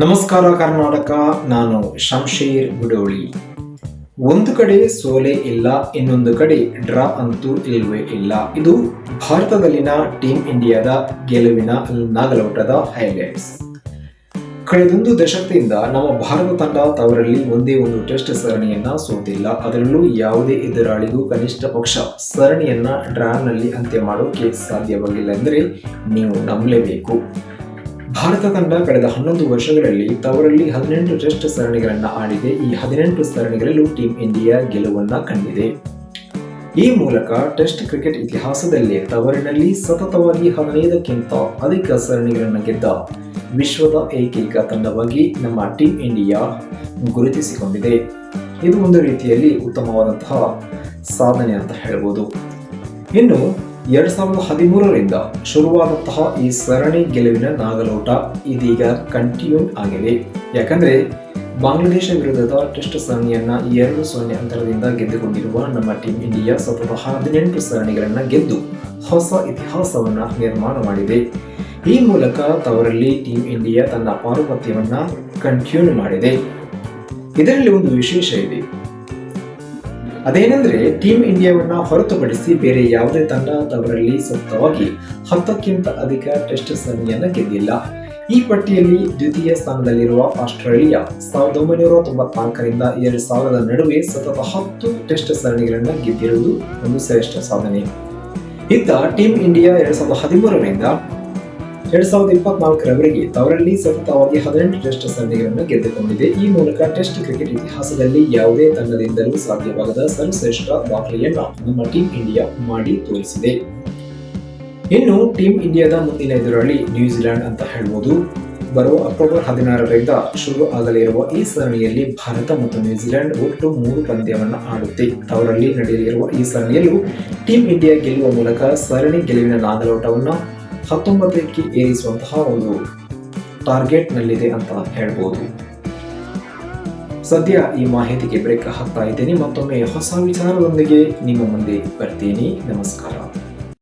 ನಮಸ್ಕಾರ ಕರ್ನಾಟಕ, ನಾನು ಶಂಶೀರ್ ಗುಡೋಳಿ. ಒಂದು ಕಡೆ ಸೋಲೆ ಇಲ್ಲ, ಇನ್ನೊಂದು ಕಡೆ ಡ್ರಾ ಅಂತೂ ಇಲ್ಲವೇ ಇಲ್ಲ. ಇದು ಭಾರತದಲ್ಲಿನ ಟೀಮ್ ಇಂಡಿಯಾದ ಗೆಲುವಿನ ನಾಗಲೋಟದ ಹೈಲೈಟ್ಸ್. ಕಳೆದೊಂದು ದಶಕದಿಂದ ನಮ್ಮ ಭಾರತ ತಂಡ ತವರಲ್ಲಿ ಒಂದೇ ಒಂದು ಟೆಸ್ಟ್ ಸರಣಿಯನ್ನ ಸೋತಿಲ್ಲ. ಅದರಲ್ಲೂ ಯಾವುದೇ ಎದುರಾಳಿಗೂ ಕನಿಷ್ಠ ಪಕ್ಷ ಸರಣಿಯನ್ನ ಡ್ರಾನಲ್ಲಿ ಅಂತ್ಯ ಮಾಡೋಕೆ ಸಾಧ್ಯವಾಗಿಲ್ಲ ಎಂದರೆ ನೀವು ನಂಬಲೇಬೇಕು. ಭಾರತ ತಂಡ ಕಳೆದ ಹನ್ನೊಂದು ವರ್ಷಗಳಲ್ಲಿ ತವರಲ್ಲಿ ಹದಿನೆಂಟು ಟೆಸ್ಟ್ ಸರಣಿಗಳನ್ನು ಆಡಿದೆ. ಈ ಹದಿನೆಂಟು ಸರಣಿಗಳಲ್ಲೂ ಟೀಂ ಇಂಡಿಯಾ ಗೆಲುವನ್ನ ಕಂಡಿದೆ. ಈ ಮೂಲಕ ಟೆಸ್ಟ್ ಕ್ರಿಕೆಟ್ ಇತಿಹಾಸದಲ್ಲೇ ತವರಿನಲ್ಲಿ ಸತತವಾಗಿ ಹದಿನೈದಕ್ಕಿಂತ ಅಧಿಕ ಸರಣಿಗಳನ್ನು ಗೆದ್ದ ವಿಶ್ವದ ಏಕೈಕ ತಂಡವಾಗಿ ನಮ್ಮ ಟೀಂ ಇಂಡಿಯಾ ಗುರುತಿಸಿಕೊಂಡಿದೆ. ಇದು ಒಂದು ರೀತಿಯಲ್ಲಿ ಉತ್ತಮವಾದಂತಹ ಸಾಧನೆ ಅಂತ ಹೇಳ್ಬೋದು. ಇನ್ನು ಎರಡ್ ಸಾವಿರದ ಹದಿಮೂರರಿಂದ ಶುರುವಾದಂತಹ ಈ ಸರಣಿ ಗೆಲುವಿನ ನಾಗಲೋಟ ಇದೀಗ ಕಂಟಿನ್ಯೂ ಆಗಿದೆ ಯಾಕಂದ್ರೆ ಬಾಂಗ್ಲಾದೇಶ ವಿರುದ್ಧದ ಟೆಸ್ಟ್ ಸರಣಿಯನ್ನ ಎರಡು ಸೊನ್ನೆ ಅಂತರದಿಂದ ಗೆದ್ದುಕೊಂಡಿರುವ ನಮ್ಮ ಟೀಂ ಇಂಡಿಯಾ ಸತತ ಹದಿನೆಂಟು ಸರಣಿಗಳನ್ನ ಗೆದ್ದು ಹೊಸ ಇತಿಹಾಸವನ್ನ ನಿರ್ಮಾಣ ಮಾಡಿದೆ. ಈ ಮೂಲಕ ತವರಲ್ಲಿ ಟೀಂ ಇಂಡಿಯಾ ತನ್ನ ಪಾರುಪತ್ಯವನ್ನ ಕಂಟಿನ್ಯೂ ಮಾಡಿದೆ. ಇದರಲ್ಲಿ ಒಂದು ವಿಶೇಷ ಇದೆ. ಅದೇನೆಂದ್ರೆ ಟೀಂ ಇಂಡಿಯಾವನ್ನ ಹೊರತುಪಡಿಸಿ ಬೇರೆ ಯಾವುದೇ ತಂಡ ತವರಲ್ಲಿ ಸತತವಾಗಿ ಹತ್ತಕ್ಕಿಂತ ಅಧಿಕ ಟೆಸ್ಟ್ ಸರಣಿಯನ್ನ ಗೆದ್ದಿಲ್ಲ. ಈ ಪಟ್ಟಿಯಲ್ಲಿ ದ್ವಿತೀಯ ಸ್ಥಾನದಲ್ಲಿರುವ ಆಸ್ಟ್ರೇಲಿಯಾ ಸಾವಿರದ ಒಂಬೈನೂರ ತೊಂಬತ್ನಾಲ್ಕರಿಂದ ಎರಡು ಸಾವಿರದ ನಡುವೆ ಸತತ ಹತ್ತು ಟೆಸ್ಟ್ ಸರಣಿಗಳನ್ನು ಗೆದ್ದಿರುವುದು ಒಂದು ಶ್ರೇಷ್ಠ ಸಾಧನೆ. ಇತ್ತ ಟೀಂ ಇಂಡಿಯಾ ಎರಡು ಸಾವಿರದ ಹದಿಮೂರರಿಂದ ಎರಡ್ ಸಾವಿರದ ಇಪ್ಪತ್ನಾಲ್ಕರವರೆಗೆ ತವರಲ್ಲಿ ಸತತವಾಗಿ ಹದಿನೆಂಟು ಟೆಸ್ಟ್ ಸರಣಿಗಳನ್ನು ಗೆದ್ದುಕೊಂಡಿದೆ. ಈ ಮೂಲಕ ಟೆಸ್ಟ್ ಕ್ರಿಕೆಟ್ ಇತಿಹಾಸದಲ್ಲಿ ಯಾವುದೇ ತಂಡದಿಂದಲೂ ಸಾಧ್ಯವಾಗದ ಸರ್ವಶ್ರೇಷ್ಠ ದಾಖಲೆಯನ್ನು ನಮ್ಮ ಟೀಂ ಇಂಡಿಯಾ ಮಾಡಿ ತೋರಿಸಿದೆ. ಇನ್ನು ಟೀಂ ಇಂಡಿಯಾದ ಮುಂದಿನ ಎದುರಾಳಿ ನ್ಯೂಜಿಲೆಂಡ್ ಅಂತ ಹೇಳ್ಬೋದು. ಬರುವ ಅಕ್ಟೋಬರ್ ಹದಿನಾರರಿಂದ ಶುರು ಆಗಲಿರುವ ಈ ಸರಣಿಯಲ್ಲಿ ಭಾರತ ಮತ್ತು ನ್ಯೂಜಿಲೆಂಡ್ ಒಟ್ಟು ಮೂರು ಪಂದ್ಯವನ್ನು ಆಡುತ್ತೆ. ಅವರಲ್ಲಿ ನಡೆಯಲಿರುವ ಈ ಸರಣಿಯಲ್ಲೂ ಟೀಂ ಇಂಡಿಯಾ ಗೆಲ್ಲುವ ಮೂಲಕ ಸರಣಿ ಗೆಲುವಿನ ನಾಗಲೋಟವನ್ನು ಹತ್ತೊಂಬತ್ತಕ್ಕೆ ಏರಿಸುವಂತಹ ಒಂದು ಟಾರ್ಗೆಟ್ನಲ್ಲಿದೆ ಅಂತ ಹೇಳ್ಬೋದು. ಸದ್ಯ ಈ ಮಾಹಿತಿಗೆ ಬ್ರೇಕ್ ಹಾಕ್ತಾ ಇದ್ದೇನೆ. ಮತ್ತೊಮ್ಮೆ ಹೊಸ ವಿಚಾರದೊಂದಿಗೆ ನಿಮ್ಮ ಮುಂದೆ ಬರ್ತೀನಿ. ನಮಸ್ಕಾರ.